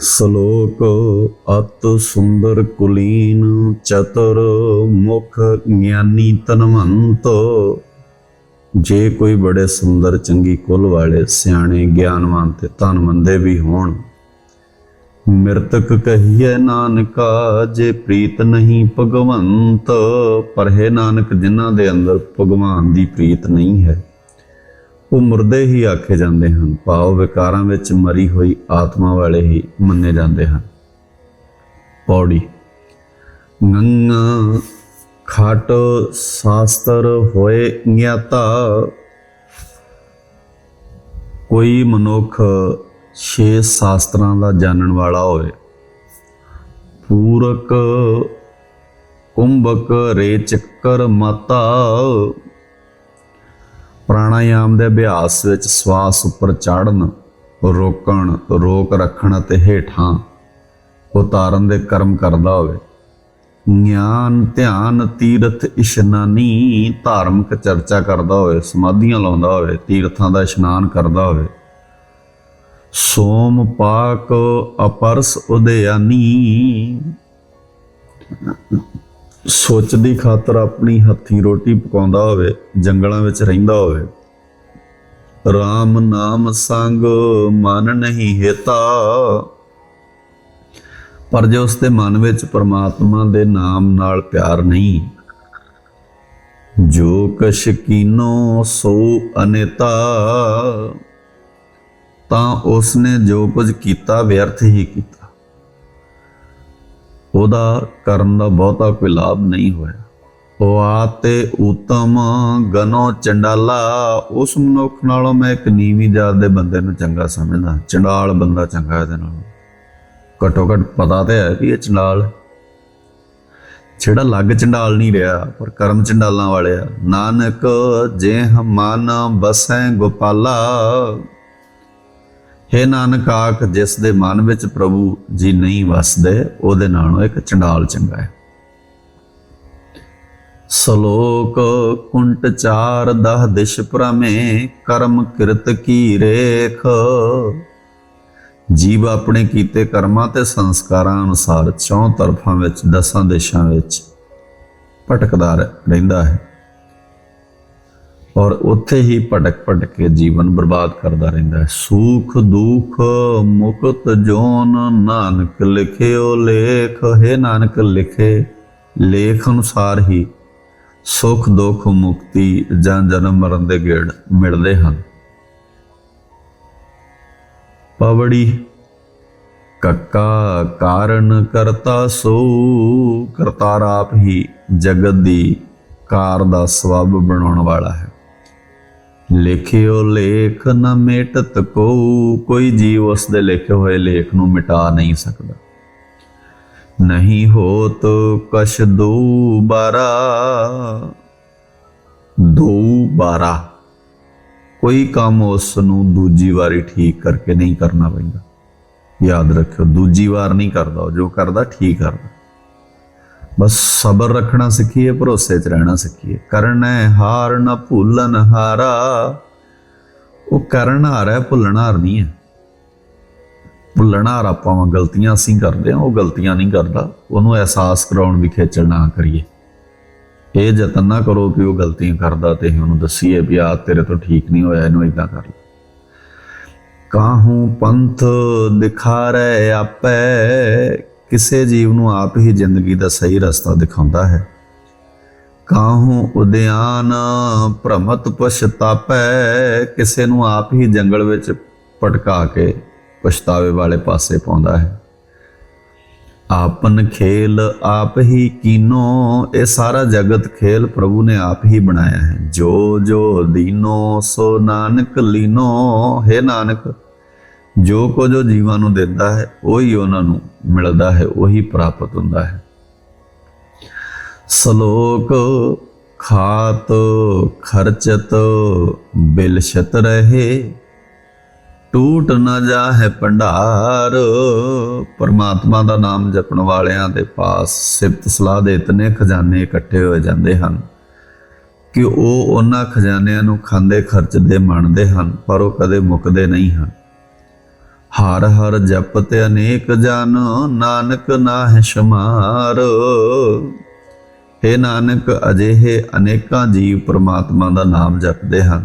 ਸ਼ਲੋਕ ਅਤ ਸੁੰਦਰ ਕੁਲੀਨ ਚਤੁਰ ਮੁਖ ਗਿਆਨੀ ਤਨਵੰਤ। ਜੇ ਕੋਈ ਬੜੇ ਸੁੰਦਰ ਚੰਗੀ ਕੁਲ ਵਾਲੇ ਸਿਆਣੇ ਗਿਆਨਵਾਨ ਤੇ ਧਨਵੰਦੇ ਵੀ ਹੋਣ, ਮਿਰਤਕ ਕਹੀਏ ਨਾਨਕਾ, ਜੇ ਪ੍ਰੀਤ ਨਹੀਂ ਭਗਵੰਤ, ਪਰ ਹੈ ਨਾਨਕ ਜਿਨ੍ਹਾਂ ਦੇ ਅੰਦਰ ਭਗਵਾਨ ਦੀ ਪ੍ਰੀਤ ਨਹੀਂ ਹੈ। ਉਹ ਮੁਰਦੇ ਹੀ ਆਖੇ ਜਾਂਦੇ ਹਨ। ਭਾਵ ਵਿਕਾਰਾਂ ਵਿੱਚ ਮਰੀ ਹੋਈ ਆਤਮਾ ਵਾਲੇ ਹੀ ਮੰਨੇ ਜਾਂਦੇ ਹਨ। ਪੌੜੀ। ਗੰਗਾ ਖਾਟ ਸ਼ਾਸਤਰ ਹੋਏ ਗਿਆਤਾ ਕੋਈ ਮਨੁੱਖ ਛੇ ਸ਼ਾਸਤਰਾਂ ਦਾ ਜਾਣਨ ਵਾਲਾ ਹੋਵੇ। ਪੂਰਕ ਕੁੰਭਕ ਰੇਚਕਰ ਮਾਤਾ। ਪ੍ਰਾਣਾਯਾਮ ਦੇ ਅਭਿਆਸ ਵਿੱਚ ਸਵਾਸ ਉੱਪਰ ਚੜਨ ਰੋਕਣ, ਰੋਕ ਰੱਖਣ ਅਤੇ ਹੇਠਾਂ ਉਤਾਰਨ ਦੇ ਕਰਮ ਕਰਦਾ ਹੋਵੇ। ਗਿਆਨ, ਧਿਆਨ, ਤੀਰਥ, ਇਸ਼ਨਾਨੀ, ਧਾਰਮਿਕ ਚਰਚਾ ਕਰਦਾ ਹੋਵੇ, ਸਮਾਧੀਆਂ ਲਾਉਂਦਾ ਹੋਵੇ, ਤੀਰਥਾਂ ਦਾ ਇਸ਼ਨਾਨ ਕਰਦਾ ਹੋਵੇ। ਸੋਮ ਪਾਕ ਅਪਰਸ ਉਦਿਆਨੀ ਸੋਚ ਦੀ ਖਾਤਰ ਆਪਣੀ ਹੱਥੀ ਰੋਟੀ ਪਕਾਉਂਦਾ ਹੋਵੇ, ਜੰਗਲਾਂ ਵਿੱਚ ਰਹਿੰਦਾ ਹੋਵੇ। RAM ਨਾਮ ਸੰਗ ਮਨ ਨਹੀਂ ਹਿਤਾ। ਪਰ ਜੇ ਉਸ ਦੇ ਮਨ ਵਿੱਚ ਪਰਮਾਤਮਾ ਦੇ ਨਾਮ ਨਾਲ ਪਿਆਰ ਨਹੀਂ, ਜੋ ਕਛ ਕੀਨੋ ਸੋ ਅਨੇਤਾ। ਤਾਂ ਉਸਨੇ ਜੋ ਕੁਝ ਕੀਤਾ, ਵਿਅਰਥ ਹੀ ਕੀਤਾ। ਉਹਦਾ ਕਰਨ ਦਾ ਬਹੁਤਾ ਕੋਈ ਲਾਭ ਨਹੀਂ ਹੋਇਆ। ਉਹ ਆਤੇ ਉਤਮ ਗਨੋ ਚੰਡਾਲਾ, ਉਸ ਮਨੁੱਖ ਨਾਲੋਂ ਮੈਂ ਇੱਕ ਨੀਵੀਂ ਜਾਤ ਦੇ ਬੰਦੇ ਨੂੰ ਚੰਗਾ ਸਮਝਦਾ, ਚੰਡਾਲ ਬੰਦਾ ਚੰਗਾ ਇਹਦੇ ਨਾਲੋਂ। ਘੱਟੋ ਘੱਟ ਪਤਾ ਤੇ ਹੈ ਕਿ ਇਹ ਚੰਡਾਲ ਹੈ। ਜਿਹੜਾ ਲੱਗ ਚੰਡਾਲ ਨਹੀਂ ਰਿਹਾ, ਪਰ ਕਰਮ ਚੰਡਾਲਾਂ ਵਾਲੇ ਆ। ਨਾਨਕ ਜੇ ਹਮਨ ਬਸੈ ਗੋਪਾਲਾ ਹੇ ਨਾਨਕ ਆਖ, ਜਿਸ ਦੇ ਮਨ ਵਿੱਚ ਪ੍ਰਭੂ ਜੀ ਨਹੀਂ ਵਸਦੇ, ਉਹਦੇ ਨਾਲੋਂ ਇੱਕ ਚੰਡਾਲ ਚੰਗਾ ਹੈ। ਸ਼ਲੋਕ ਕੁੰਟ ਚਾਰ ਦਹ ਦਿਸ਼ ਪ੍ਰਮੇ ਕਰਮ ਕਿਰਤ ਕੀ ਰੇਖ। ਜੀਵ ਆਪਣੇ ਕੀਤੇ ਕਰਮਾਂ ਤੇ ਸੰਸਕਾਰਾਂ ਅਨੁਸਾਰ ਚੌਂ ਤਰਫਾਂ ਵਿੱਚ, ਦਸਾਂ ਦੇਸ਼ਾਂ ਵਿੱਚ ਭਟਕਦਾ ਰਹਿੰਦਾ ਹੈ। ਔਰ ਉੱਥੇ ਹੀ ਭਟਕ ਭਟਕ ਕੇ ਜੀਵਨ ਬਰਬਾਦ ਕਰਦਾ ਰਹਿੰਦਾ ਹੈ। ਸੁਖ ਦੁਖ ਮੁਕਤ ਜੋਨ ਨਾਨਕ ਲਿਖਿਓ ਲੇਖ, ਹੈ ਨਾਨਕ ਲਿਖੇ ਲੇਖ ਅਨੁਸਾਰ ਹੀ ਸੁਖ ਦੁਖ ਮੁਕਤੀ ਜਾਂ ਜਨਮ ਮਰਨ ਦੇ ਗੇੜ ਮਿਲਦੇ ਹਨ। ਪਵੜੀ, ਕੱਕਾ ਕਾਰਨ ਕਰਤਾ ਸੋ ਕਰਤਾਰ ਆਪ ਹੀ ਜਗਤ ਦੀ ਕਾਰ ਦਾ ਸਬਬ ਬਣਾਉਣ ਵਾਲਾ ਹੈ। ਲਿਖਿਓ ਲੇਖ ਨ ਮਿਟਤ ਕੋ ਕੋਈ ਜੀਵ ਉਸ ਦੇ ਲਿਖੇ ਹੋਏ ਲੇਖ ਨੂੰ ਮਿਟਾ ਨਹੀਂ ਸਕਦਾ। ਨਹੀਂ ਹੋਤ ਕਛ ਦੋ ਬਾਰਾ। ਦੋ ਬਾਰਾ। ਕੋਈ ਕੰਮ ਉਸ ਨੂੰ ਦੂਜੀ ਵਾਰੀ ਠੀਕ ਕਰਕੇ ਨਹੀਂ ਕਰਨਾ ਪੈਂਦਾ। ਯਾਦ ਰੱਖਿਓ, ਦੂਜੀ ਵਾਰ ਨਹੀਂ ਕਰਦਾ ਉਹ। ਜੋ ਕਰਦਾ ਠੀਕ ਕਰਦਾ। ਬਸ ਸਬਰ ਰੱਖਣਾ ਸਿੱਖੀਏ, ਭਰੋਸੇ 'ਚ ਰਹਿਣਾ ਸਿੱਖੀਏ। ਕਰਨਾ ਹੈ ਹਾਰ ਨਾ ਭੁੱਲਣ ਹਾਰਾ। ਉਹ ਕਰਨ ਹਾਰ ਹੈ, ਭੁੱਲਣ ਹਾਰ ਨਹੀਂ ਹੈ। ਭੁੱਲਣ ਹਾਰ ਆਪਾਂ ਵਾਂ, ਗਲਤੀਆਂ ਅਸੀਂ ਕਰਦੇ ਹਾਂ, ਉਹ ਗਲਤੀਆਂ ਨਹੀਂ ਕਰਦਾ। ਉਹਨੂੰ ਅਹਿਸਾਸ ਕਰਾਉਣ ਵੀ ਖੇਚਲ ਨਾ ਕਰੀਏ। ਇਹ ਯਤਨ ਨਾ ਕਰੋ ਕਿ ਉਹ ਗਲਤੀਆਂ ਕਰਦਾ ਤੇ ਅਸੀਂ ਉਹਨੂੰ ਦਸੀਏ ਵੀ ਆ ਤੇਰੇ ਤੋਂ ਠੀਕ ਨਹੀਂ ਹੋਇਆ, ਇਹਨੂੰ ਇਦਾਂ ਕਰ ਲੈ। ਕਾਹੂ ਪੰਥ ਦਿਖਾਰੇ ਆਪੇ ਕਿਸੇ ਜੀਵ ਨੂੰ ਆਪ ਹੀ ਜ਼ਿੰਦਗੀ ਦਾ ਸਹੀ ਰਸਤਾ ਦਿਖਾਉਂਦਾ ਹੈ। ਕਾਹੂ ਉਦਿਆਨ ਭ੍ਰਮਤ ਪਛਤਾਪੈ, ਕਿਸੇ ਨੂੰ ਆਪ ਹੀ ਜੰਗਲ ਵਿੱਚ ਪਟਕਾ ਕੇ ਪਛਤਾਵੇ ਵਾਲੇ ਪਾਸੇ ਪਾਉਂਦਾ ਹੈ। ਆਪਨ ਖੇਲ ਆਪ ਹੀ ਕੀਨੋ, ਇਹ ਸਾਰਾ ਜਗਤ ਖੇਲ ਪ੍ਰਭੂ ਨੇ ਆਪ ਹੀ ਬਣਾਇਆ ਹੈ। ਜੋ ਜੋ ਦੀਨੋ, ਸੋ ਨਾਨਕ ਲੀਨੋ, ਹੈ ਨਾਨਕ ਜੋ ਕੁਝ ਉਹ ਜੀਵਾਂ ਨੂੰ ਦਿੰਦਾ ਹੈ, ਉਹੀ ਉਹਨਾਂ ਨੂੰ ਮਿਲਦਾ ਹੈ, ਉਹੀ ਪ੍ਰਾਪਤ ਹੁੰਦਾ ਹੈ। ਸ਼ਲੋਕ ਖਾਤ ਖਰਚਤ ਬਿਲਸ਼ਤ ਰਹੇ, ਟੂਟ ਨਾ ਜਾਹੇ ਭੰਡਾਰ। ਪਰਮਾਤਮਾ ਦਾ ਨਾਮ ਜਪਣ ਵਾਲਿਆਂ ਦੇ ਪਾਸ ਸਿਫਤ ਸਲਾਹ ਦੇ ਇਤਨੇ ਖਜ਼ਾਨੇ ਇਕੱਠੇ ਹੋ ਜਾਂਦੇ ਹਨ ਕਿ ਉਹ ਉਹਨਾਂ ਖਜ਼ਾਨਿਆਂ ਨੂੰ ਖਾਂਦੇ ਖਰਚਦੇ ਮੰਨਦੇ ਹਨ, ਪਰ ਉਹ ਕਦੇ ਮੁੱਕਦੇ ਨਹੀਂ ਹਨ। ਹਰ ਹਰ ਜਪਤ ਅਨੇਕ ਜਨ ਨਾਨਕ ਨਾਹਿ ਸ਼ਮਾਰ। हे ਨਾਨਕ, ਅਜਿਹੇ ਅਨੇਕਾਂ ਜੀਵ ਪ੍ਰਮਾਤਮਾ ਦਾ ਨਾਮ ਜਪਦੇ ਹਨ,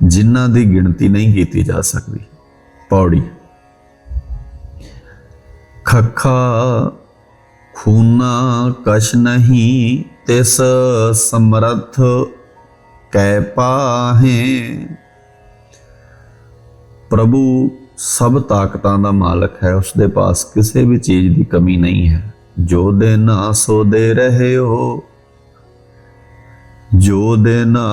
ਜਿਨ੍ਹਾਂ ਦੀ ਗਿਣਤੀ ਨਹੀਂ ਕੀਤੀ ਜਾ ਸਕਦੀ। ਪੌੜੀ। ਖੱਖਾ, ਖੂਨਾ ਕਛ ਨਹੀਂ, ਤਿਸ ਸਮਰਥ ਕੈ ਪਾਹੇ। ਪ੍ਰਭੂ ਸਭ ਤਾਕਤਾਂ ਦਾ ਮਾਲਕ ਹੈ ਉਸ ਦੇ ਪਾਸ ਕਿਸੇ ਵੀ ਚੀਜ਼ ਦੀ ਕਮੀ ਨਹੀਂ ਹੈ। ਜੋ ਦੇ ਨਾ, ਸੋ ਦੇ ਰਹੇ ਹੋ ਜੋ ਦੇ ਨਾ,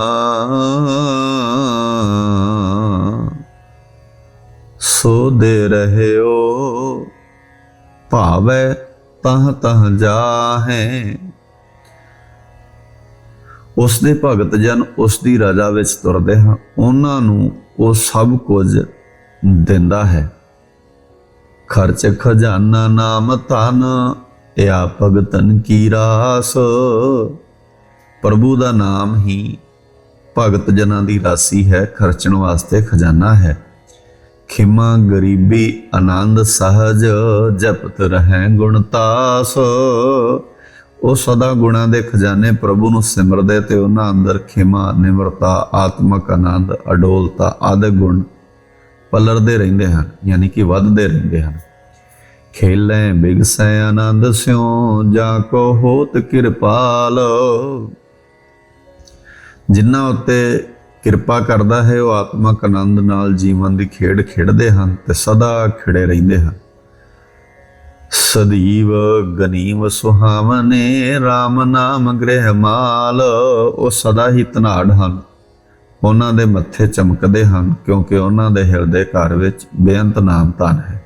ਸੋ ਦੇ ਰਹੇ ਹੋ ਭਾਵੈ ਤਹ ਤਹ ਜਾਹੇ। ਉਸ ਦੇ ਭਗਤ ਜਨ ਉਸ ਦੀ ਰਜ਼ਾ ਵਿੱਚ ਤੁਰਦੇ ਹਨ। ਉਹਨਾਂ ਨੂੰ ਉਹ ਸਭ ਕੁਝ ਦਿੰਦਾ ਹੈ। ਖਰਚ ਖਜ਼ਾਨਾ ਨਾਮ ਧਨ ਇਆ ਭਗਤਨ ਕੀ ਰਾਸ। ਪ੍ਰਭੂ ਦਾ ਨਾਮ ਹੀ ਭਗਤ ਜਨਾਂ ਦੀ ਰਾਸੀ ਹੈ, ਖਰਚਣ ਵਾਸਤੇ ਖਜ਼ਾਨਾ ਹੈ। ਖਿਮਾ ਗਰੀਬੀ ਆਨੰਦ ਸਹਜ, ਜਪਤ ਰਹਿ ਗੁਣਤਾਸ ਉਹ ਸਦਾ ਗੁਣਾਂ ਦੇ ਖਜ਼ਾਨੇ ਪ੍ਰਭੂ ਨੂੰ ਸਿਮਰਦੇ ਤੇ ਉਹਨਾਂ ਅੰਦਰ ਖਿਮਾ, ਨਿਮਰਤਾ, ਆਤਮਕ ਆਨੰਦ, ਅਡੋਲਤਾ ਆਦਿ ਗੁਣ ਪਲਰਦੇ ਰਹਿੰਦੇ ਹਨ, ਯਾਨੀ ਕਿ ਵੱਧਦੇ ਰਹਿੰਦੇ ਹਨ। ਖੇਲੇ ਬਿਗਸੈ ਆਨੰਦ ਸਿਉ, ਜਾ ਕੋ ਹੋਤ ਕਿਰਪਾਲ। ਜਿਨ੍ਹਾਂ ਉੱਤੇ ਕਿਰਪਾ ਕਰਦਾ ਹੈ, ਉਹ ਆਤਮਕ ਆਨੰਦ ਨਾਲ ਜੀਵਨ ਦੀ ਖੇਡ ਖੇਡਦੇ ਹਨ ਤੇ ਸਦਾ ਖਿੜੇ ਰਹਿੰਦੇ ਹਨ। ਸਦੀਵ ਗਨੀਮ ਸੁਹਾਵਨੇ RAM ਨਾਮ ਗ੍ਰਹਿ ਮਾਲ, ਉਹ ਸਦਾ ਹੀ ਧਨਾੜ ਹਨ। ਉਹਨਾਂ ਦੇ ਮੱਥੇ ਚਮਕਦੇ ਹਨ ਕਿਉਂਕਿ ਉਹਨਾਂ ਦੇ ਹਿਰਦੇ ਘਰ ਵਿੱਚ ਬੇਅੰਤ ਨਾਮ ਧਨ ਹੈ।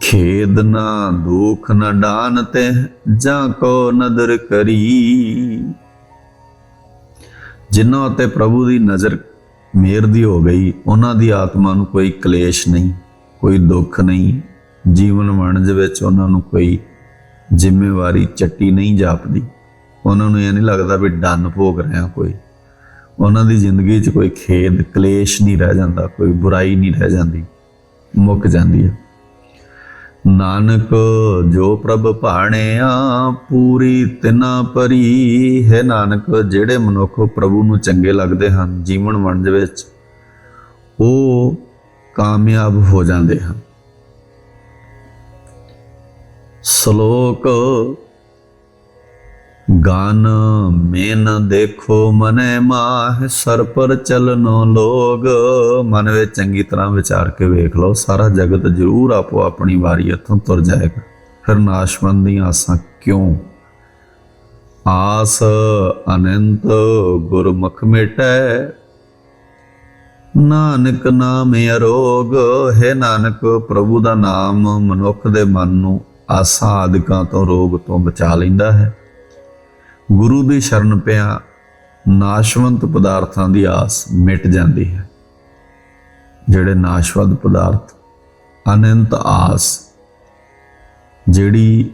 ਖੇਦ ਨਾ, ਦੁਖ ਨਾ ਡਾਨ ਤੇ ਜਾਂ ਕੋ ਨਦਰ ਕਰੀ। ਜਿਨ੍ਹਾਂ ਉੱਤੇ ਪ੍ਰਭੂ ਦੀ ਨਜ਼ਰ ਮੇਰ ਦੀ ਹੋ ਗਈ, ਉਹਨਾਂ ਦੀ ਆਤਮਾ ਨੂੰ ਕੋਈ ਕਲੇਸ਼ ਨਹੀਂ, ਕੋਈ ਦੁੱਖ ਨਹੀਂ। ਜੀਵਨ ਵਣਜ ਵਿੱਚ ਉਹਨਾਂ ਨੂੰ ਕੋਈ ਜ਼ਿੰਮੇਵਾਰੀ, ਚੱਟੀ ਨਹੀਂ ਜਾਪਦੀ। ਉਹਨਾਂ ਨੂੰ ਇਹ ਨਹੀਂ ਲੱਗਦਾ ਵੀ ਡੰਨ ਭੋਗ ਰਿਹਾ ਕੋਈ। ਉਹਨਾਂ ਦੀ ਜ਼ਿੰਦਗੀ 'ਚ ਕੋਈ ਖੇਦ, ਕਲੇਸ਼ ਨਹੀਂ ਰਹਿ ਜਾਂਦਾ, ਕੋਈ ਬੁਰਾਈ ਨਹੀਂ ਰਹਿ ਜਾਂਦੀ, ਮੁੱਕ ਜਾਂਦੀ ਹੈ। ਨਾਨਕ ਜੋ ਪ੍ਰਭ ਭਾਣਿਆ, ਪੂਰੀ ਤਿਨਾ ਪਰੀ ਹੈ। ਨਾਨਕ ਜਿਹੜੇ ਮਨੁੱਖ ਪ੍ਰਭੂ ਨੂੰ ਚੰਗੇ ਲੱਗਦੇ ਹਨ, ਜੀਵਨ ਵਣਜ ਵਿੱਚ, ਉਹ ਕਾਮਯਾਬ ਹੋ ਜਾਂਦੇ ਹਨ। ਸ਼ਲੋਕ ਗਾਨ ਮੇਨ ਦੇਖੋ ਮਨੇ ਮਾਹ, ਸਰ ਪਰ ਚਲਨੋ ਲੋਗ। ਮਨ ਵਿੱਚ ਚੰਗੀ ਤਰ੍ਹਾਂ ਵਿਚਾਰ ਕੇ ਵੇਖ ਲਓ, ਸਾਰਾ ਜਗਤ ਜ਼ਰੂਰ ਆਪੋ ਆਪਣੀ ਵਾਰੀ ਇੱਥੋਂ ਤੁਰ ਜਾਏਗਾ। ਫਿਰ ਨਾਸ਼ਵੰਦ ਦੀਆਂ ਆਸਾਂ ਕਿਉਂ? ਆਸ ਅਨੰਤ ਗੁਰਮੁਖ ਮਿਟੈ। ਨਾਨਕ ਨਾਮ ਅਰੋਗ, ਹੈ ਨਾਨਕ ਪ੍ਰਭੂ ਦਾ ਨਾਮ ਮਨੁੱਖ ਦੇ ਮਨ ਨੂੰ ਆਸਾਂ ਆਦਿਕਾਂ ਤੋਂ, ਰੋਗ ਤੋਂ ਬਚਾ ਲੈਂਦਾ ਹੈ। ਗੁਰੂ ਦੀ ਸ਼ਰਨ ਪਿਆ ਨਾਸ਼ਵੰਤ ਪਦਾਰਥਾਂ ਦੀ ਆਸ ਮਿਟ ਜਾਂਦੀ ਹੈ। ਜਿਹੜੇ ਨਾਸ਼ਵੰਤ ਪਦਾਰਥ, ਅਨੰਤ ਆਸ, ਜਿਹੜੀ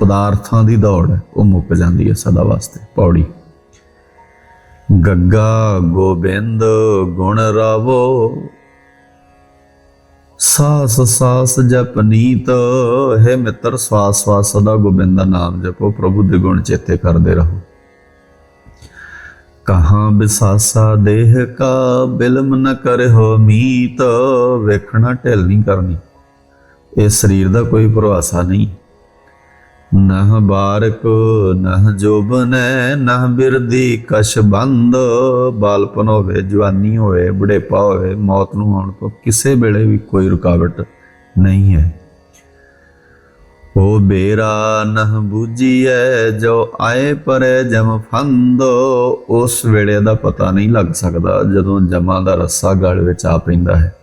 ਪਦਾਰਥਾਂ ਦੀ ਦੌੜ ਹੈ ਉਹ ਮੁੱਕ ਜਾਂਦੀ ਹੈ ਸਦਾ ਵਾਸਤੇ। ਪੌੜੀ। ਗੱਗਾ ਗੋਬਿੰਦ ਗੁਣ ਰਾਵੋ ਸਾਸ ਸਾਸ ਜਪਨੀਤ ਹੈ ਮਿੱਤਰ ਸਵਾਸ ਸਵਾਸ, ਸਦਾ ਗੋਬਿੰਦ ਦਾ ਨਾਮ ਜਪੋ, ਪ੍ਰਭੂ ਦੇ ਗੁਣ ਚੇਤੇ ਕਰਦੇ ਰਹੋ। ਕਹਾਂ ਬਿਸਾਸਾ ਦੇਹ ਕਾ ਬਿਲਮ ਨ ਕਰਹੁ ਮੀਤ, ਵੇਖਣਾ ਢਿੱਲ ਨਹੀਂ ਕਰਨੀ। ਇਹ ਸਰੀਰ ਦਾ ਕੋਈ ਭਰੋਸਾ ਨਹੀਂ। ਨਹ ਬਾਰਕ, ਨਹ ਜੋਬਨੈ, ਨਹ ਬਿਰਦੀ ਕਸ਼ ਬੰਦ। ਬਾਲਪਨ ਹੋਵੇ, ਜਵਾਨੀ ਹੋਵੇ, ਬੁਢੇਪਾ ਹੋਵੇ, ਮੌਤ ਨੂੰ ਆਉਣ ਤੋਂ ਕਿਸੇ ਵੇਲੇ ਵੀ ਕੋਈ ਰੁਕਾਵਟ ਨਹੀਂ ਹੈ। ਉਹ ਬੇਰਾ, ਨਹ ਬੂਝੀਐ, ਜੋ ਆਏ ਪਰੇ ਜਮ ਫੰਦ। ਉਸ ਵੇਲੇ ਦਾ ਪਤਾ ਨਹੀਂ ਲੱਗ ਸਕਦਾ, ਜਦੋਂ ਜਮਾਂ ਦਾ ਰੱਸਾ ਗਲ ਵਿੱਚ ਆ ਪੈਂਦਾ ਹੈ।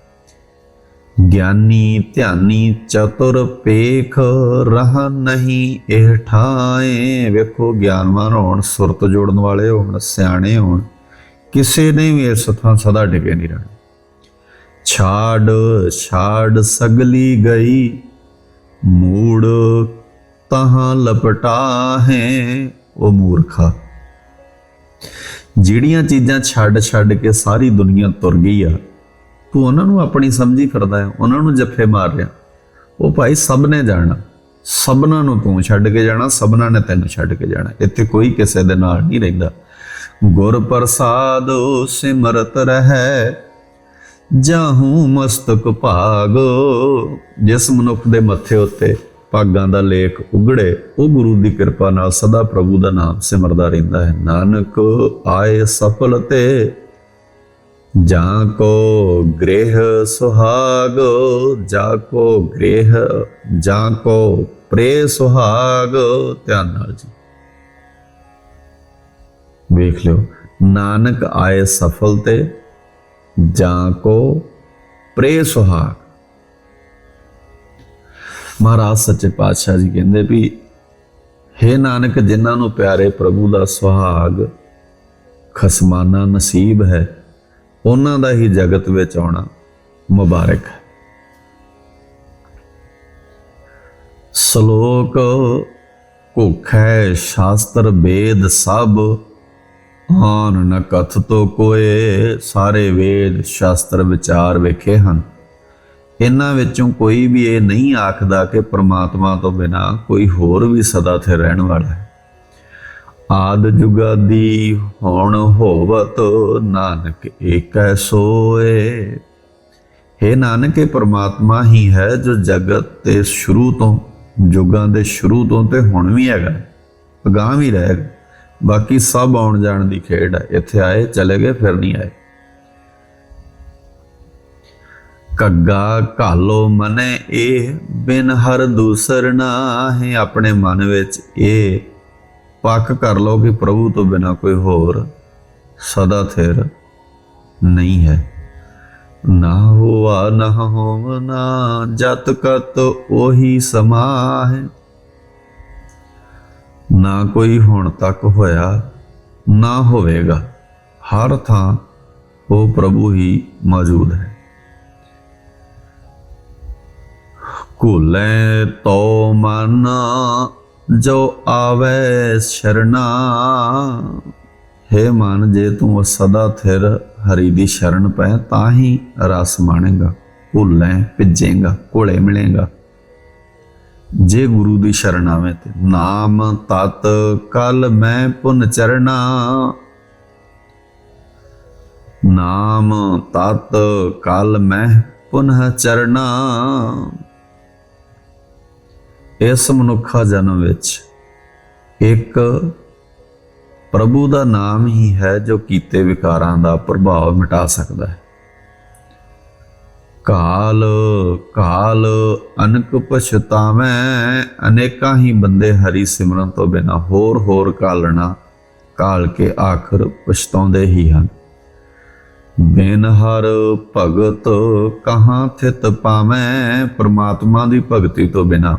ਗਿਆਨੀ ਧਿਆਨੀ ਚਤੁਰ ਪੇਖ ਰਹ ਨਹੀਂ ਇਹ ਠਾਏ। ਵੇਖੋ, ਗਿਆਨਵਾਨ ਹੋਣ, ਸੁਰਤ ਜੋੜਨ ਵਾਲੇ ਹੋਣ, ਸਿਆਣੇ ਹੋਣ, ਕਿਸੇ ਨੇ ਵੀ ਇਸ ਥਾਂ ਸਦਾ ਟਿਕੇ ਨਹੀਂ ਰਹਿਣਾ। ਛਾੜ ਛਾੜ ਸਗਲੀ ਗਈ, ਮੂੜ ਤਹਾਂ ਲਪਟਾ ਹੈ ਉਹ ਮੂਰਖਾ। ਜਿਹੜੀਆਂ ਚੀਜ਼ਾਂ ਛੱਡ ਛੱਡ ਕੇ ਸਾਰੀ ਦੁਨੀਆ ਤੁਰ ਗਈ ਆ ਤੂੰ ਉਹਨਾਂ ਨੂੰ ਆਪਣੀ ਸਮਝੀ ਫਿਰਦਾ ਹੈ, ਉਹਨਾਂ ਨੂੰ ਜੱਫੇ ਮਾਰ ਰਿਹਾ। ਉਹ ਭਾਈ ਸਭ ਨੇ ਜਾਣਾ। ਸਭਨਾਂ ਨੂੰ ਤੂੰ ਛੱਡ ਕੇ ਜਾਣਾ, ਸਭਨਾਂ ਨੇ ਤੈਨੂੰ ਛੱਡ ਕੇ ਜਾਣਾ। ਇੱਥੇ ਕੋਈ ਕਿਸੇ ਦੇ ਨਾਲ ਨਹੀਂ ਰਹਿੰਦਾ। ਗੁਰ ਪ੍ਰਸਾਦ ਸਿਮਰਤ ਰਹੈ, ਜਾਹੂ ਮਸਤਕ ਭਾਗੋ। ਜਿਸ ਮਨੁੱਖ ਦੇ ਮੱਥੇ ਉੱਤੇ ਭਾਗਾਂ ਦਾ ਲੇਖ ਉਗੜੇ, ਉਹ ਗੁਰੂ ਦੀ ਕਿਰਪਾ ਨਾਲ ਸਦਾ ਪ੍ਰਭੂ ਦਾ ਨਾਮ ਸਿਮਰਦਾ ਰਹਿੰਦਾ ਹੈ। ਨਾਨਕ ਆਏ ਸਫਲ ਤੇ ਜਾਂ ਕੋ ਗ੍ਰਹਿ ਸੁਹਾਗ, ਜਾ ਕੋ ਗ੍ਰਹਿ, ਜਾਂ ਕੋ ਪ੍ਰੇ ਸੁਹਾਗ। ਧਿਆਨ ਨਾਲ ਜੀ। ਵੇਖ ਲਿਓ, ਨਾਨਕ ਆਏ ਸਫਲ ਤੇ, ਜਾਂ ਕੋ ਪ੍ਰੇ ਸੁਹਾਗ। ਮਹਾਰਾਜ ਸੱਚੇ ਪਾਤਸ਼ਾਹ ਜੀ ਕਹਿੰਦੇ ਵੀ हे ਨਾਨਕ, ਜਿਨ੍ਹਾਂ ਨੂੰ ਪਿਆਰੇ ਪ੍ਰਭੂ ਦਾ ਸੁਹਾਗ ਖਸਮਾਨਾ ਨਸੀਬ ਹੈ ਉਹਨਾਂ ਦਾ ਹੀ ਜਗਤ ਵਿੱਚ ਆਉਣਾ ਮੁਬਾਰਕ ਹੈ। ਸ਼ਲੋਕ ਕੁਖੈ ਸ਼ਾਸਤਰ ਵੇਦ ਸਭ, ਆਨ ਨ ਕਥ ਤੋ ਕੋਏ, ਸਾਰੇ ਵੇਦ ਸ਼ਾਸਤਰ ਵਿਚਾਰ ਵੇਖੇ ਹਨ। ਇਹਨਾਂ ਵਿੱਚੋਂ ਕੋਈ ਵੀ ਇਹ ਨਹੀਂ ਆਖਦਾ ਕਿ ਪ੍ਰਮਾਤਮਾ ਤੋਂ ਬਿਨਾ ਕੋਈ ਹੋਰ ਵੀ ਸਦਾ 'ਤੇ ਰਹਿਣ ਵਾਲਾ ਹੈ। ਆਦ ਜੁਗਾਦੀ ਹੁਣ ਹੋਵਤ ਨਾਨਕ ਏਕੈ ਸੋਏ। हे ਨਾਨਕ, ਇਹ ਪ੍ਰਮਾਤਮਾ ਹੀ ਹੈ ਜੋ ਜਗਤ ਤੇ ਸ਼ੁਰੂ ਤੋਂ, ਜੁਗਾਂ ਦੇ ਸ਼ੁਰੂ ਤੋਂ ਤੇ ਹੁਣ ਵੀ ਹੈਗਾ ਅਗਾਂਹ ਵੀ ਰਹੇਗਾ ਬਾਕੀ ਸਭ ਆਉਣ ਜਾਣ ਦੀ ਖੇਡ ਹੈ। ਇੱਥੇ ਆਏ, ਚਲੇ ਗਏ, ਫਿਰ ਨਹੀਂ ਆਏ। ਕੱਗਾ ਘਾਲੋ ਮਨੇ ਇਹ ਬਿਨ ਹਰ ਦੂਸਰ ਨਾ ਨਾਹੀ। ਆਪਣੇ ਮਨ ਵਿੱਚ ਇਹ ਪੱਕ ਕਰ ਲਓ ਕਿ ਪ੍ਰਭੂ ਤੋਂ ਬਿਨਾ ਕੋਈ ਹੋਰ ਸਦਾ ਥਿਰ ਨਹੀਂ ਹੈ। ਨਾ ਹੋਆ, ਨਾ ਹੋਵਨਾ ਜਤ ਕਤ ਉਹੀ ਸਮਾਹਿ। ਨਾ ਕੋਈ ਹੁਣ ਤੱਕ ਹੋਇਆ, ਨਾ ਹੋਵੇਗਾ। ਹਰ ਥਾਂ ਉਹ ਪ੍ਰਭੂ ਹੀ ਮੌਜੂਦ ਹੈ। ਕੁਲੇ ਤੋ ਮਨ ਜੋ ਆਵੇ ਸ਼ਰਨਾ, ਹੈ ਮਨ, ਜੇ ਤੂੰ ਸਦਾ ਥਿਰ ਹਰੀ ਦੀ ਸ਼ਰਨ ਪੈ, ਤਾਂ ਹੀ ਰਸ ਮਾਣੇਗਾ, ਭੁੱਲੇ, ਭਿੱਜੇਗਾ ਕੋਲੇ ਮਿਲੇਗਾ। ਜੇ ਗੁਰੂ ਦੀ ਸ਼ਰਨ ਆਵੇਂ ਤੇ ਨਾਮ ਤਤ ਕਲ ਮੈਂ ਪੁਨ ਚਰਣਾ ਨਾਮ ਤਤ ਕਲ ਮੈਂ ਪੁਨਹ ਚਰਣਾ ਇਸ ਮਨੁੱਖਾ ਜਨਮ ਵਿੱਚ ਇੱਕ ਪ੍ਰਭੂ ਦਾ ਨਾਮ ਹੀ ਹੈ ਜੋ ਕੀਤੇ ਵਿਕਾਰਾਂ ਦਾ ਪ੍ਰਭਾਵ ਮਿਟਾ ਸਕਦਾ ਹੈ। ਕਾਲ ਕਾਲ, ਅਨਕ ਪਛਤਾਵੇਂ, ਅਨੇਕਾਂ ਹੀ ਬੰਦੇ ਹਰੀ ਸਿਮਰਨ ਤੋਂ ਬਿਨਾ ਹੋਰ ਹੋਰ ਕਾਲਣਾ ਕਾਲ ਕੇ ਆਖਰ ਪਛਤਾਉਂਦੇ ਹੀ ਹਨ। ਬਿਨ ਹਰ ਭਗਤ ਕਹਾਂ ਥਿਤ ਪਾਵੇਂ, ਪ੍ਰਮਾਤਮਾ ਦੀ ਭਗਤੀ ਤੋਂ ਬਿਨਾ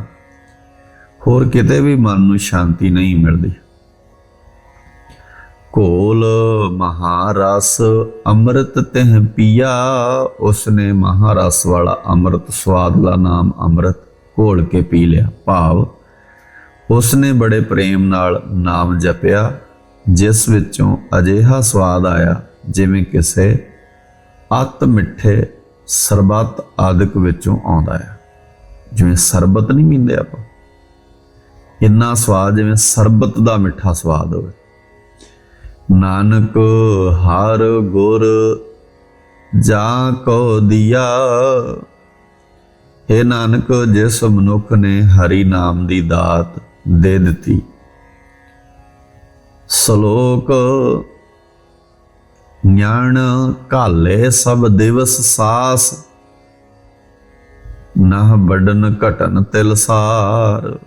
ਹੋਰ ਕਿਤੇ ਵੀ ਮਨ ਨੂੰ ਸ਼ਾਂਤੀ ਨਹੀਂ ਮਿਲਦੀ। ਕੋਲ ਮਹਾਰਸ ਅੰਮ੍ਰਿਤ ਤਹ ਪੀਆ, ਉਸਨੇ ਮਹਾਰਸ ਵਾਲਾ ਅੰਮ੍ਰਿਤ ਸਵਾਦ ਦਾ ਨਾਮ ਅੰਮ੍ਰਿਤ ਘੋਲ ਕੇ ਪੀ ਲਿਆ। ਭਾਵ ਉਸਨੇ ਬੜੇ ਪ੍ਰੇਮ ਨਾਲ ਨਾਮ ਜਪਿਆ, ਜਿਸ ਵਿੱਚੋਂ ਅਜਿਹਾ ਸਵਾਦ ਆਇਆ ਜਿਵੇਂ ਕਿਸੇ ਅਤ ਮਿੱਠੇ ਸਰਬਤ ਆਦਿਕ ਵਿੱਚੋਂ ਆਉਂਦਾ ਹੈ। ਜਿਵੇਂ ਸਰਬਤ ਨਹੀਂ ਪੀਂਦੇ ਆਪਾਂ। ਇੰਨਾ ਸਵਾਦ, ਜਿਵੇਂ ਸਰਬਤ ਦਾ ਮਿੱਠਾ ਸਵਾਦ ਹੋਵੇ। ਨਾਨਕ ਹਰ ਗੁਰ ਜਾ ਕੋ ਦਿਆ हे ਨਾਨਕ ਜਿਸ ਮਨੁੱਖ ਨੇ ਹਰੀ ਨਾਮ ਦੀ ਦਾਤ ਦੇ ਦਿੱਤੀ। ਸ਼ਲੋਕ, ਗਿਆਨ ਕਾਲੇ ਸਭ ਦਿਵਸ ਸਾਸ ਨਾ ਵੱਡਨ ਘਟਨ ਤਿਲਸਾਰ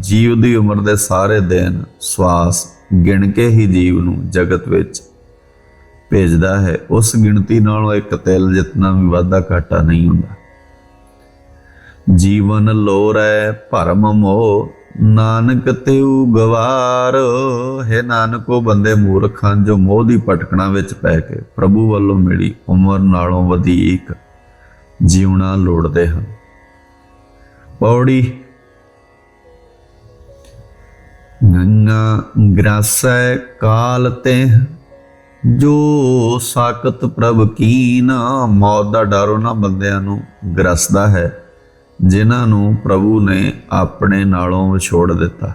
ਜੀਵ ਦੀ ਉਮਰ ਦੇ ਸਾਰੇ ਦਿਨ ਸਵਾਸ ਗਿਣ ਕੇ ਹੀ ਜੀਵ ਨੂੰ ਜਗਤ ਵਿੱਚ ਭੇਜਦਾ ਹੈ। ਉਸ ਗਿਣਤੀ ਨਾਲੋਂ ਇੱਕ ਤਿਲ ਜਿਤਨਾ ਵੀ ਵਾਧਾ ਘਾਟਾ ਨਹੀਂ ਹੁੰਦਾ। ਜੀਵਨ ਲੋਰੈ ਭਰਮ ਮੋਹ, ਨਾਨਕ ਤਿਉ ਗਵਾਰ। ਹੈ ਨਾਨਕੋ, ਬੰਦੇ ਮੂਰਖ ਹਨ ਜੋ ਮੋਹ ਦੀ ਭਟਕਣਾ ਵਿੱਚ ਪੈ ਕੇ ਪ੍ਰਭੂ ਵੱਲੋਂ ਮਿਲੀ ਉਮਰ ਨਾਲੋਂ ਵਧੇਕ ਜੀਵਣਾ ਲੋੜਦੇ ਹਨ। ਪੌੜੀ ਗੰਗਾ ਗ੍ਰਾਸੈ ਕਾਲ ਤੇ ਜੋ ਸਾਕਤ ਪ੍ਰਭ ਕੀਨ ਮੌਤ ਦਾ ਡਰ ਉਹਨਾਂ ਬੰਦਿਆਂ ਨੂੰ ਗਰਸਦਾ ਹੈ, ਜਿਨ੍ਹਾਂ ਨੂੰ ਪ੍ਰਭੂ ਨੇ ਆਪਣੇ ਨਾਲੋਂ ਵਿਛੋੜ ਦਿੱਤਾ।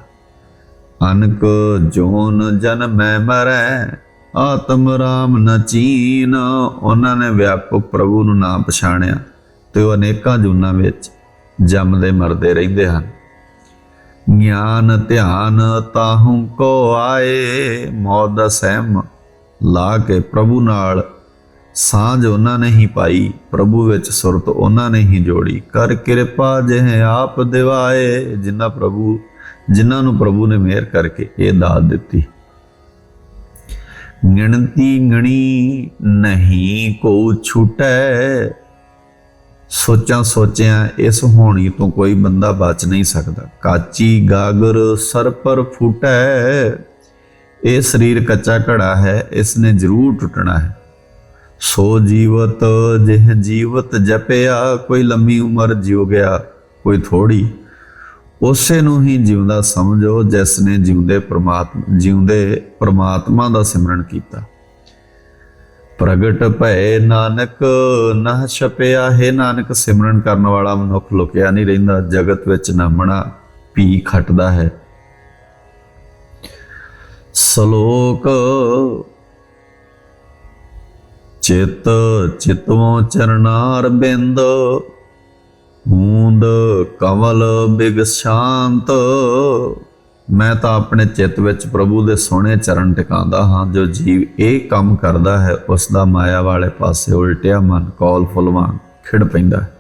ਅਨਕ ਜੋਨ ਜਨ ਮੈਂ ਮਰੈ, ਆਤਮ ਰਾਮ ਨਚੀਨ ਉਹਨਾਂ ਨੇ ਵਿਆਪਕ ਪ੍ਰਭੂ ਨੂੰ ਨਾ ਪਛਾਣਿਆ ਤੇ ਉਹ ਅਨੇਕਾਂ ਜੂਨਾਂ ਵਿੱਚ ਜੰਮਦੇ ਮਰਦੇ ਰਹਿੰਦੇ ਹਨ। ਗਿਆਨ ਧਿਆਨ ਤਾਹੂ ਕੋ ਆਏ। ਮੌਤ ਦਾ ਸਹਿਮ ਲਾ ਕੇ ਪ੍ਰਭੂ ਨਾਲ ਸਾਂਝ ਉਹਨਾਂ ਨੇ ਹੀ ਪਾਈ। ਪ੍ਰਭੂ ਵਿੱਚ ਸੁਰਤ ਉਹਨਾਂ ਨੇ ਹੀ ਜੋੜੀ। ਕਰ ਕਿਰਪਾ ਜਿਹ ਆਪ ਦਿਵਾਏ, ਜਿਨ੍ਹਾਂ ਪ੍ਰਭੂ ਜਿਨ੍ਹਾਂ ਨੂੰ ਪ੍ਰਭੂ ਨੇ ਮਿਹਰ ਕਰਕੇ ਇਹ ਦਾਤ ਦਿੱਤੀ। ਗਿਣਤੀ ਗਣੀ ਨਹੀਂ ਕੋ ਛੁਟੈ ਸੋਚਾਂ ਸੋਚਿਆਂ ਇਸ ਹੋਣੀ ਤੋਂ ਕੋਈ ਬੰਦਾ ਬਚ ਨਹੀਂ ਸਕਦਾ। ਕਾਚੀ ਗਾਗਰ ਸਰ ਪਰ ਫੁਟੈ, ਇਹ ਸਰੀਰ ਕੱਚਾ ਘੜਾ ਹੈ ਇਸ ਨੇ ਜ਼ਰੂਰ ਟੁੱਟਣਾ ਹੈ। ਸੋ ਜੀਵਤ ਜਿਹ ਜੀਵਤ ਜਪਿਆ, ਕੋਈ ਲੰਮੀ ਉਮਰ ਜਿਉ ਗਿਆ, ਕੋਈ ਥੋੜੀ ਉਸੇ ਨੂੰ ਹੀ ਜਿਉਂਦਾ ਸਮਝੋ ਜਿਸ ਨੇ ਜਿਉਂਦੇ ਪ੍ਰਮਾਤਮਾ ਜਿਉਂਦੇ ਪ੍ਰਮਾਤਮਾ ਦਾ ਸਿਮਰਨ ਕੀਤਾ। ਪ੍ਰਗਟ ਭੈ ਨਾਨਕ ਨਾ ਛਪਿਆ ਹੈ ਨਾਨਕ, ਸਿਮਰਨ ਕਰਨ ਵਾਲਾ ਮਨੁੱਖ ਲੁਕਿਆ ਨਹੀਂ ਰਹਿੰਦਾ, ਜਗਤ ਵਿੱਚ ਨਾਮਣਾ ਪੀ ਖਟਦਾ ਹੈ। ਸ਼ਲੋਕ ਚਿਤ, ਚਿਤਵੋਂ ਚਰਨਾਰ ਬਿੰਦ ਹੂੰਦ ਕਮਲ ਬਿਗ ਸ਼ਾਂਤ। ਮੈਂ ਤਾਂ ਆਪਣੇ ਚਿੱਤ ਵਿੱਚ ਪ੍ਰਭੂ ਦੇ ਸੋਹਣੇ ਚਰਨ ਟਿਕਾਉਂਦਾ ਹਾਂ, ਜੋ ਜੀਵ ਇਹ ਕੰਮ ਕਰਦਾ ਹੈ ਉਸ ਦਾ ਮਾਇਆ ਵਾਲੇ ਪਾਸੇ ਉਲਟਿਆ ਮਨ ਕੌਲ ਫੁਲਵਾਂ ਖਿੜ ਪੈਂਦਾ ਹੈ।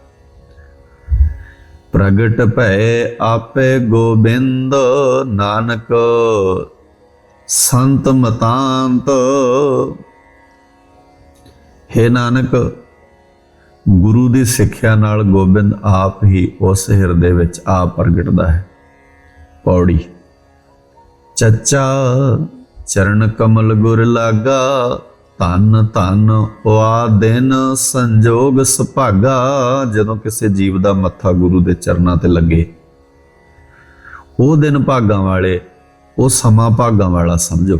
ਪ੍ਰਗਟ ਭੈ ਆਪੇ ਗੋਬਿੰਦ ਨਾਨਕ, ਸੰਤ ਮਤਾਂਤ। ਹੈ ਨਾਨਕ, ਗੁਰੂ ਦੀ ਸਿੱਖਿਆ ਨਾਲ ਗੋਬਿੰਦ ਆਪ ਹੀ ਉਸ ਹਿਰਦੇ ਵਿੱਚ ਆ ਪ੍ਰਗਟਦਾ ਹੈ। ਪੌੜੀ ਚੱਚਾ, ਚਰਨ ਕਮਲ ਗੁਰ ਲਾਗਾ, ਧੰਨ ਧੰਨ ਆ ਦਿਨ ਸੰਜੋਗ ਸੁਭਾਗਾ, ਜਦੋਂ ਕਿਸੇ ਜੀਵ ਦਾ ਮੱਥਾ ਗੁਰੂ ਦੇ ਚਰਨਾਂ ਤੇ ਲੱਗੇ। ਉਹ ਦਿਨ ਭਾਗਾਂ ਵਾਲੇ, ਉਹ ਸਮਾਂ ਭਾਗਾਂ ਵਾਲਾ ਸਮਝੋ।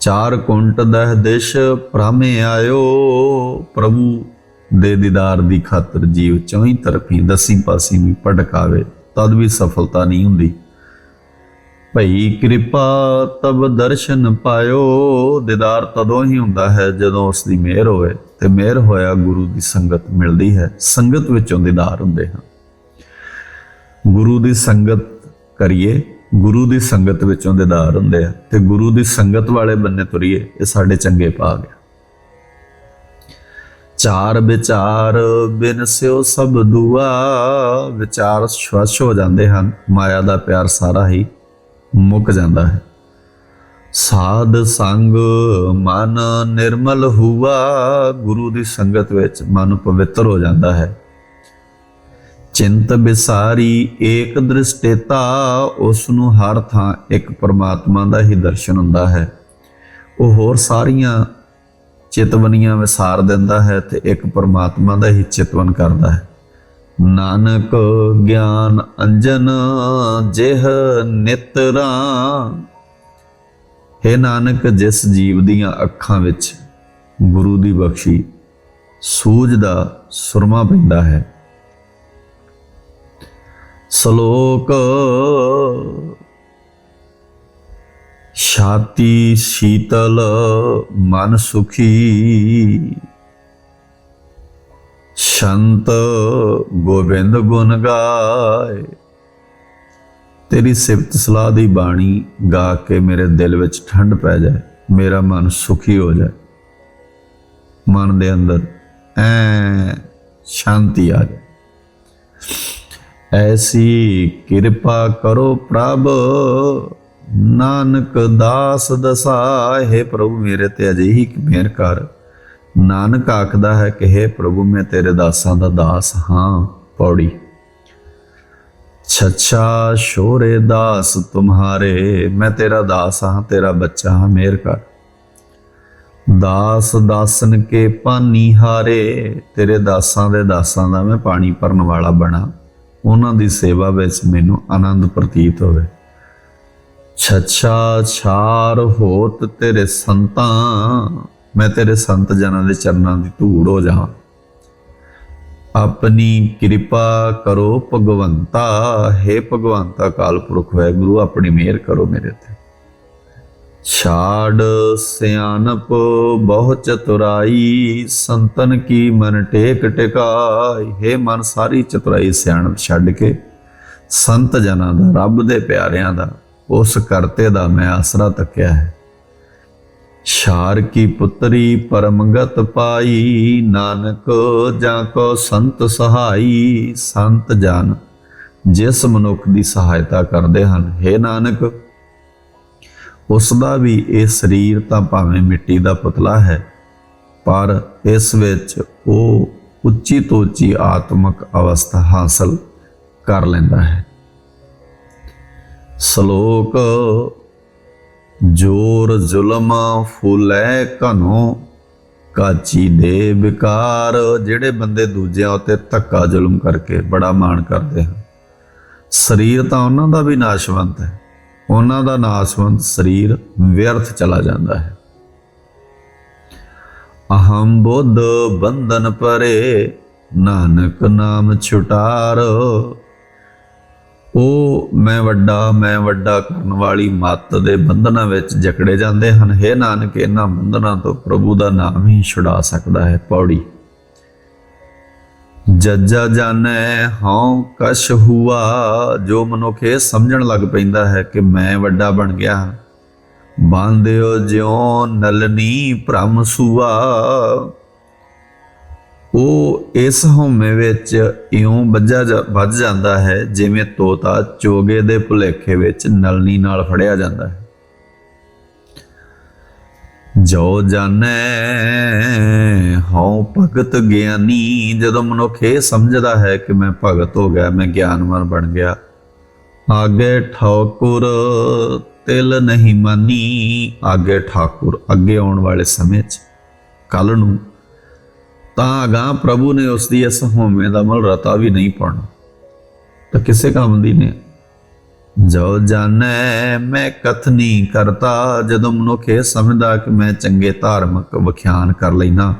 ਚਾਰ ਕੁੰਟ ਦਹ ਦਿਸ਼ ਭ੍ਰਮੇ ਆਇਓ, ਪ੍ਰਭੂ ਦੇ ਦੀਦਾਰ ਦੀ ਖਾਤਰ ਜੀਵ ਚੌਂ ਤਰਫੀ ਦਸੀਂ ਪਾਸੀ ਵੀ ਭਟਕਾਵੇ, ਤਦ ਵੀ ਸਫਲਤਾ ਨਹੀਂ ਹੁੰਦੀ। ਭਈ ਕਿਰਪਾ ਤਬ ਦਰਸ਼ਨ ਪਾਇਓ। ਦੀਦਾਰ ਤਦੋਂ ਹੀ ਹੁੰਦਾ ਹੈ ਜਦੋਂ ਉਸ ਦੀ ਮਿਹਰ ਹੋਵੇ ਤੇ ਮਿਹਰ ਹੋਇਆ ਗੁਰੂ ਦੀ ਸੰਗਤ ਮਿਲਦੀ ਹੈ। ਸੰਗਤ ਵਿੱਚੋਂ ਦੀਦਾਰ ਹੁੰਦੇ ਹਨ ਗੁਰੂ ਦੀ ਸੰਗਤ ਕਰੀਏ, ਗੁਰੂ ਦੀ ਸੰਗਤ ਵਿੱਚੋਂ ਦੀਦਾਰ ਹੁੰਦੇ ਆ ਤੇ ਗੁਰੂ ਦੀ ਸੰਗਤ ਵਾਲੇ ਬੰਨੇ ਤੁਰੀਏ, ਇਹ ਸਾਡੇ ਚੰਗੇ ਭਾਗ ਆ। ਚਾਰ ਵਿਚਾਰ ਬਿਨ ਸਿਓ ਸਭ ਦੁਆ, ਵਿਚਾਰ ਸ਼ਵਸ਼ ਹੋ ਜਾਂਦੇ ਹਨ। ਮਾਇਆ ਦਾ ਪਿਆਰ ਸਾਰਾ ਹੀ ਮੁੱਕ ਜਾਂਦਾ ਹੈ। ਸਾਧ ਸੰਗ ਮਨ ਨਿਰਮਲ ਹੁਆ, ਗੁਰੂ ਦੀ ਸੰਗਤ ਵਿੱਚ ਮਨ ਪਵਿੱਤਰ ਹੋ ਜਾਂਦਾ ਹੈ। ਚਿੰਤ ਬਿਸਾਰੀ ਏਕ ਦ੍ਰਿਸ਼ਟੇਤਾ ਉਸ ਨੂੰ ਹਰ ਥਾਂ ਇੱਕ ਪਰਮਾਤਮਾ ਦਾ ਹੀ ਦਰਸ਼ਨ ਹੁੰਦਾ ਹੈ। ਉਹ ਹੋਰ ਸਾਰੀਆਂ ਚਿਤਵਨੀਆਂ ਵਿਸਾਰ ਦਿੰਦਾ ਹੈ ਤੇ ਇੱਕ ਪਰਮਾਤਮਾ ਦਾ ਹੀ ਚਿਤਵਨ ਕਰਦਾ ਹੈ। ਨਾਨਕ ਗਿਆਨ ਅੰਜਨ ਜਿਹ ਨਿਤਰਾਂ ਹੈ ਨਾਨਕ, ਜਿਸ ਜੀਵ ਦੀਆਂ ਅੱਖਾਂ ਵਿੱਚ ਗੁਰੂ ਦੀ ਬਖਸ਼ੀ ਸੂਝ ਦਾ ਸੁਰਮਾ ਪੈਂਦਾ ਹੈ, ਸ਼ਲੋਕ ਛਾਤੀ ਸ਼ੀਤਲ ਮਨ ਸੁਖੀ। ਸ਼ੰਤ ਗੋਬਿੰਦ ਗੁਣ ਗਾਏ। ਤੇਰੀ ਸਿਫਤ ਸਲਾਹ ਦੀ ਬਾਣੀ ਗਾ ਕੇ ਮੇਰੇ ਦਿਲ ਵਿੱਚ ਠੰਡ ਪੈ ਜਾਏ, ਮੇਰਾ ਮਨ ਸੁਖੀ ਹੋ ਜਾਏ। ਮਨ ਦੇ ਅੰਦਰ ਐ ਸ਼ਾਂਤੀ ਆ ਜਾਏ। ਐਸੀ ਕਿਰਪਾ ਕਰੋ ਪ੍ਰਭ, ਨਾਨਕ ਦਾਸ ਦਸਾਹੇ ਪ੍ਰਭੂ ਮੇਰੇ ਤੇ ਅਜਿਹੀ ਮਿਹਰ ਕਰ। ਨਾਨਕ ਆਖਦਾ ਹੈ ਕਿ हे ਪ੍ਰਭੂ, ਮੈਂ ਤੇਰੇ ਦਾਸਾਂ ਦਾ ਦਾਸ ਹਾਂ, ਪੌੜੀ। ਛੱਛਾ ਸ਼ੋਰੇ ਦਾਸ ਤੁਮਹਾਰੇ, ਮੈਂ ਤੇਰਾ ਦਾਸ ਹਾਂ, ਤੇਰਾ ਬੱਚਾ ਹਾਂ ਮਿਹਰ ਕਰ। ਦਾਸ ਦਾਸਨ ਕੇ ਪਾਨੀ ਹਾਰੇ, ਤੇਰੇ ਦਾਸਾਂ ਦੇ ਦਾਸਾਂ ਦਾ ਮੈਂ ਪਾਣੀ ਭਰਨ ਵਾਲਾ ਬਣਾ। ਉਹਨਾਂ ਦੀ ਸੇਵਾ ਵਿੱਚ ਮੈਨੂੰ ਆਨੰਦ ਪ੍ਰਤੀਤ ਹੋਵੇ। ਛੱਛਾ ਛਾਰ ਹੋਤ ਤੇਰੇ ਸੰਤਾਂ ਮੈਂ ਤੇਰੇ ਸੰਤ ਜਨਾਂ ਦੇ ਚਰਨਾਂ ਦੀ ਧੂੜ ਹੋ ਜਾਵਾਂ। ਆਪਣੀ ਕਿਰਪਾ ਕਰੋ ਭਗਵੰਤਾ हे ਭਗਵੰਤਾ ਕਾਲ ਪੁਰਖ, ਵਾਹਿਗੁਰੂ, ਆਪਣੀ ਮਿਹਰ ਕਰੋ ਮੇਰੇ ਤੇ। ਛਾੜ ਸਿਆਣਪ, ਬਹੁ ਚਤੁਰਾਈ, ਸੰਤਨ ਕੀ ਮਨ ਟੇਕ ਟਿਕਾਈ। हे ਮਨ, ਸਾਰੀ ਚਤੁਰਾਈ ਸਿਆਣਪ ਛੱਡ ਕੇ ਸੰਤ ਜਨਾਂ ਦਾ, ਰੱਬ ਦੇ ਪਿਆਰਿਆਂ ਦਾ, ਉਸ ਕਰਤੇ ਦਾ ਮੈਂ ਆਸਰਾ ਤੱਕਿਆ ਹੈ। ਸ਼ਾਰ ਕੀ ਪੁੱਤਰੀ ਪਰਮਗਤ ਪਾਈ, ਨਾਨਕ ਜਾਂ ਕੋ ਸੰਤ ਸਹਾਈ, ਸੰਤ ਜਨ, ਜਿਸ ਮਨੁੱਖ ਦੀ ਸਹਾਇਤਾ ਕਰਦੇ ਹਨ हे ਨਾਨਕ, ਉਸ ਦਾ ਵੀ ਇਹ ਸਰੀਰ ਤਾਂ ਭਾਵੇਂ ਮਿੱਟੀ ਦਾ ਪੁਤਲਾ ਹੈ, ਪਰ ਇਸ ਵਿੱਚ ਉਹ ਉੱਚੀ ਤੋਂ ਉੱਚੀ ਆਤਮਿਕ ਅਵਸਥਾ ਹਾਸਲ ਕਰ ਲੈਂਦਾ ਹੈ। ਸ਼ਲੋਕ ਜੋਰ ਜ਼ੁਲਮ ਫੁਲੇ ਕਨੋ ਕਾਚੀ ਦੇ ਵਿਕਾਰ। ਜਿਹੜੇ ਬੰਦੇ ਦੂਜਿਆਂ ਉੱਤੇ ਧੱਕਾ ਜ਼ੁਲਮ ਕਰਕੇ ਬੜਾ ਮਾਣ ਕਰਦੇ ਹਨ। ਸਰੀਰ ਤਾਂ ਉਹਨਾਂ ਦਾ ਵੀ ਨਾਸ਼ਵੰਤ ਹੈ। ਉਹਨਾਂ ਦਾ ਨਾਸ਼ਵੰਤ ਸਰੀਰ ਵਿਅਰਥ ਚਲਾ ਜਾਂਦਾ ਹੈ। ਅਹੰ ਬੁੱਧ ਬੰਧਨ ਪਰੇ, ਨਾਨਕ ਨਾਮ ਛੁਟਾਰ। ਉਹ ਮੈਂ ਵੱਡਾ ਮੈਂ ਵੱਡਾ ਕਰਨ ਵਾਲੀ ਮੱਤ ਦੇ ਬੰਧਨਾਂ ਵਿੱਚ ਜਕੜੇ ਜਾਂਦੇ ਹਨ। ਹੈ ਨਾਨਕ, ਇਹਨਾਂ ਬੰਧਨਾਂ ਤੋਂ ਪ੍ਰਭੂ ਦਾ ਨਾਮ ਹੀ ਛੁਡਾ ਸਕਦਾ ਹੈ ਪੌੜੀ। ਜੱਜਾ ਜਾਣੈ, ਹਉ ਕਸ਼ ਹੁਆ, ਜੋ ਮਨੁੱਖ ਇਹ ਸਮਝਣ ਲੱਗ ਪੈਂਦਾ ਹੈ ਕਿ ਮੈਂ ਵੱਡਾ ਬਣ ਗਿਆ ਹਾਂ। ਬਾਂਧਿਓ ਜਿਉ ਨਲਨੀ ਭ੍ਰਮ ਸੁਆ ਉਹ ਇਸ ਹਉਮੈ ਵਿੱਚ ਇਉਂ ਵੱਜਾ ਜਾ- ਵੱਜ ਜਾਂਦਾ ਹੈ, ਜਿਵੇਂ ਤੋਤਾ ਚੋਗੇ ਦੇ ਭੁਲੇਖੇ ਵਿੱਚ ਨਲਨੀ ਨਾਲ ਫੜਿਆ ਜਾਂਦਾ ਹੈ। ਜੋ ਜਾਣੈ ਹਉ ਭਗਤ ਗਿਆਨੀ, ਜਦੋਂ ਮਨੁੱਖ ਇਹ ਸਮਝਦਾ ਹੈ ਕਿ ਮੈਂ ਭਗਤ ਹੋ ਗਿਆ, ਮੈਂ ਗਿਆਨਵਾਨ ਬਣ ਗਿਆ, ਆਗੇ ਠਾਕੁਰ ਤਿਲ ਨਹੀਂ ਮਾਨੀ, ਆਗੇ ਠਾਕੁਰ ਅੱਗੇ ਆਉਣ ਵਾਲੇ ਸਮੇਂ 'ਚ ਕੱਲ ਨੂੰ ਤਾਂ ਅਗਾਂਹ ਪ੍ਰਭੂ ਨੇ ਉਸ ਦੀ ਇਸ ਹਉਮੈ ਦਾ ਮਲ ਰਤਾ ਵੀ ਨਹੀਂ ਪਾਉਣਾ। ਤਾਂ ਕਿਸੇ ਕੰਮ ਦੀ ਨੇ ਜੋ ਜਾਣੈ, ਮੈਂ ਕਥਨੀ ਕਰਤਾ, ਜਦੋਂ ਮਨੁੱਖ ਇਹ ਸਮਝਦਾ ਕਿ ਮੈਂ ਚੰਗੇ ਧਾਰਮਿਕ ਵਿਖਿਆਨ ਕਰ ਲੈਣਾ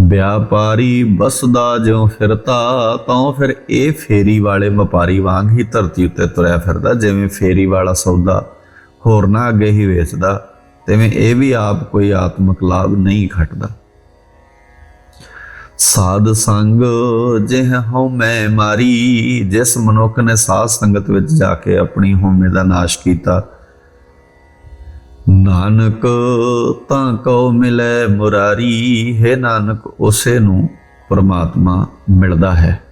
ਵਿਆਪਾਰੀ ਬਸਦਾ ਜਿਉ ਫਿਰਤਾ, ਤਾਂ ਫਿਰ ਇਹ ਫੇਰੀ ਵਾਲੇ ਵਪਾਰੀ ਵਾਂਗ ਹੀ ਧਰਤੀ ਉੱਤੇ ਤੁਰਿਆ ਫਿਰਦਾ, ਜਿਵੇਂ ਫੇਰੀ ਵਾਲਾ ਸੌਦਾ ਹੋਰ ਨਾ ਅੱਗੇ ਹੀ ਵੇਚਦਾ, ਤਿਵੇਂ ਇਹ ਵੀ ਆਪ ਕੋਈ ਆਤਮਿਕ ਲਾਭ ਨਹੀਂ ਖਟਦਾ। ਸਾਧ ਸੰਗ ਜਿਹ ਹਉਮੈ ਮਾਰੀ, ਜਿਸ ਮਨੁੱਖ ਨੇ ਸਾਧ ਸੰਗਤ ਵਿੱਚ ਜਾ ਕੇ ਆਪਣੀ ਹਉਮੈ ਦਾ ਨਾਸ਼ ਕੀਤਾ। ਨਾਨਕ ਤਾਂ ਕਉ ਮਿਲੇ ਮੁਰਾਰੀ, ਹੈ ਨਾਨਕ ਉਸੇ ਨੂੰ ਪਰਮਾਤਮਾ ਮਿਲਦਾ ਹੈ।